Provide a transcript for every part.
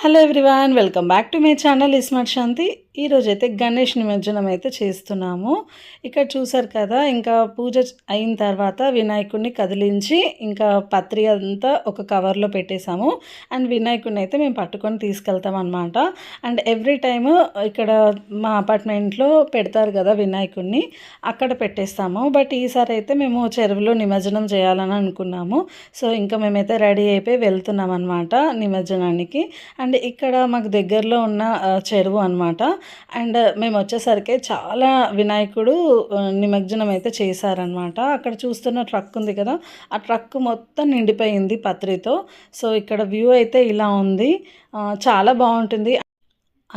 Hello everyone welcome back to my channel iSmart Shanti ఈరోజు అయితే గణేష్ నిమజ్జనం అయితే చేస్తున్నాము. ఇక్కడ చూసారు కదా ఇంకా పూజ అయిన తర్వాత వినాయకుడిని కదిలించి ఇంకా పత్రి అంతా ఒక కవర్లో పెట్టేశాము. అండ్ వినాయకుడిని అయితే మేము పట్టుకొని తీసుకెళ్తాం అనమాట అండ్ ఎవ్రీ టైమ్ ఇక్కడ మా అపార్ట్మెంట్లో పెడతారు కదా వినాయకుడిని అక్కడ పెట్టేస్తాము. బట్ ఈసారి అయితే మేము చెరువులో నిమజ్జనం చేయాలని అనుకున్నాము. సో ఇంకా మేమైతే రెడీ అయిపోయి వెళ్తున్నాం అనమాట నిమజ్జనానికి. అండ్ ఇక్కడ మాకు దగ్గరలో ఉన్న చెరువు అనమాట అండ్ మేము వచ్చేసరికి చాలా వినాయకుడు నిమజ్జనం అయితే చేశారనమాట అక్కడ చూస్తున్న ట్రక్ ఉంది కదా ఆ ట్రక్ మొత్తం నిండిపోయింది పత్రితో. సో ఇక్కడ వ్యూ అయితే ఇలా ఉంది. చాలా బాగుంటుంది.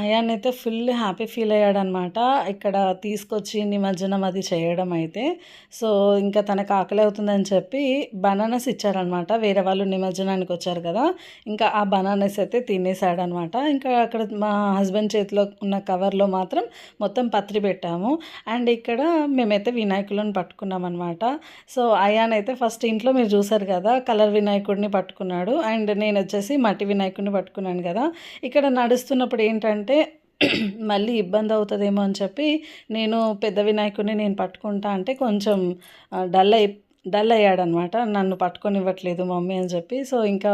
అయాన్ అయితే ఫుల్ హ్యాపీ ఫీల్ అయ్యాడనమాట. ఇక్కడ తీసుకొచ్చి నిమజ్జనం అది చేయడం అయితే. సో ఇంకా తనకు ఆకలి అవుతుందని చెప్పి బనానాస్ ఇచ్చారనమాట. వేరే వాళ్ళు నిమజ్జనానికి వచ్చారు కదా ఇంకా ఆ బనానాస్ అయితే తినేసాడనమాట. ఇంకా అక్కడ మా హస్బెండ్ చేతిలో ఉన్న కవర్లో మాత్రం మొత్తం పత్రి పెట్టాము. అండ్ ఇక్కడ మేమైతే వినాయకులను పట్టుకున్నాం అనమాట సో అయాన్ అయితే ఫస్ట్ ఇంట్లో మీరు చూసారు కదా కలర్ వినాయకుడిని పట్టుకున్నాడు. అండ్ నేను వచ్చేసి మట్టి వినాయకుడిని పట్టుకున్నాను కదా. ఇక్కడ నడుస్తున్నప్పుడు ఏంటంటే మళ్ళీ ఇబ్బంది అవుతుందేమో అని చెప్పి నేను పెద్ద వినాయకుడిని నేను పట్టుకుంటా అంటే కొంచెం డల్ అయి డల్ అయ్యాడనమాట. నన్ను పట్టుకొనివ్వట్లేదు మమ్మీ అని చెప్పి. సో ఇంకా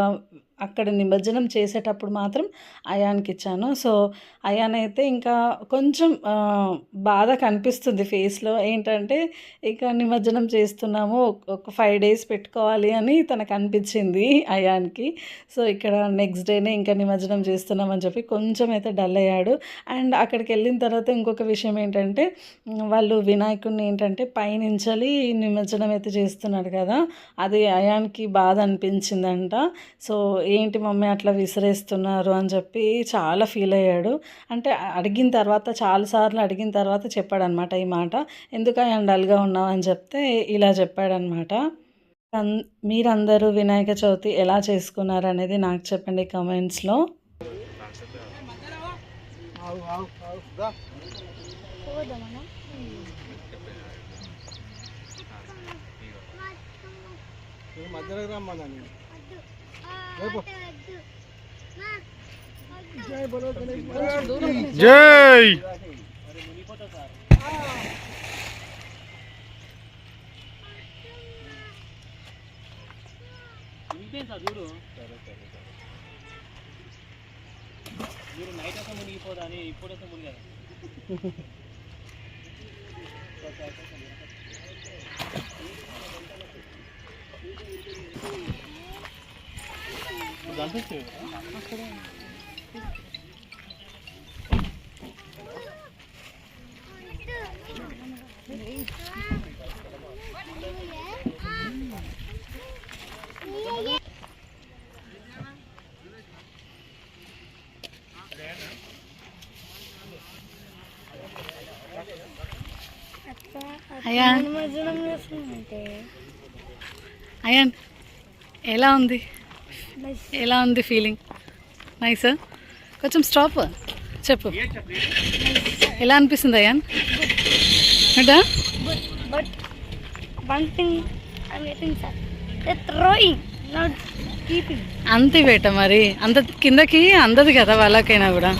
అక్కడ నిమజ్జనం చేసేటప్పుడు మాత్రం అయాన్కి ఇచ్చాను సో అయాన్ అయితే ఇంకా కొంచెం బాధ కనిపిస్తుంది ఫేస్లో. ఏంటంటే ఇక నిమజ్జనం చేస్తున్నాము ఒక- ఫైవ్ డేస్ పెట్టుకోవాలి అని తనకు అనిపించింది అయాన్కి. సో ఇక్కడ నెక్స్ట్ డేనే ఇంకా నిమజ్జనం చేస్తున్నామని చెప్పి కొంచెం అయితే డల్ అయ్యాడు. అండ్ అక్కడికి వెళ్ళిన తర్వాత ఇంకొక విషయం ఏంటంటే వాళ్ళు వినాయకుడిని ఏంటంటే పైనుంచాలి నిమజ్జనం అయితే చేస్తున్నాడు కదా అది అయాన్కి బాధ అనిపించిందంట. సో ఏంటి మమ్మీ అట్లా విసిరేస్తున్నారు అని చెప్పి చాలా ఫీల్ అయ్యాడు. అంటే అడిగిన తర్వాత చాలాసార్లు అడిగిన తర్వాత చెప్పాడనమాట ఈ మాట. ఎందుకు అయాన్ డల్గా ఉన్నావు? అని చెప్తే ఇలా చెప్పాడనమాట మీరందరూ వినాయక చవితి ఎలా చేసుకున్నారు అనేది నాకు చెప్పండి కమెంట్స్లో. రమ్మన్నా నేను. జై చూడు మీరు నైట్ అయితే మునిగిపోదా అని ఇప్పుడైతే మునిగారు అయాన్ అయాన్ ఎలా ఉంది ఎలా ఉంది ఫీలింగ్ నైస్ కొంచెం స్టాప్ చెప్పు. ఎలా అనిపిస్తుంది throwing, not keeping. అంతే బేట మరి. అంత కిందకి అందదు కదా వాళ్ళకైనా కూడా.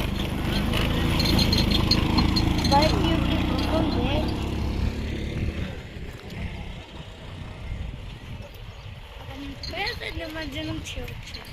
Ben de canım çığlık.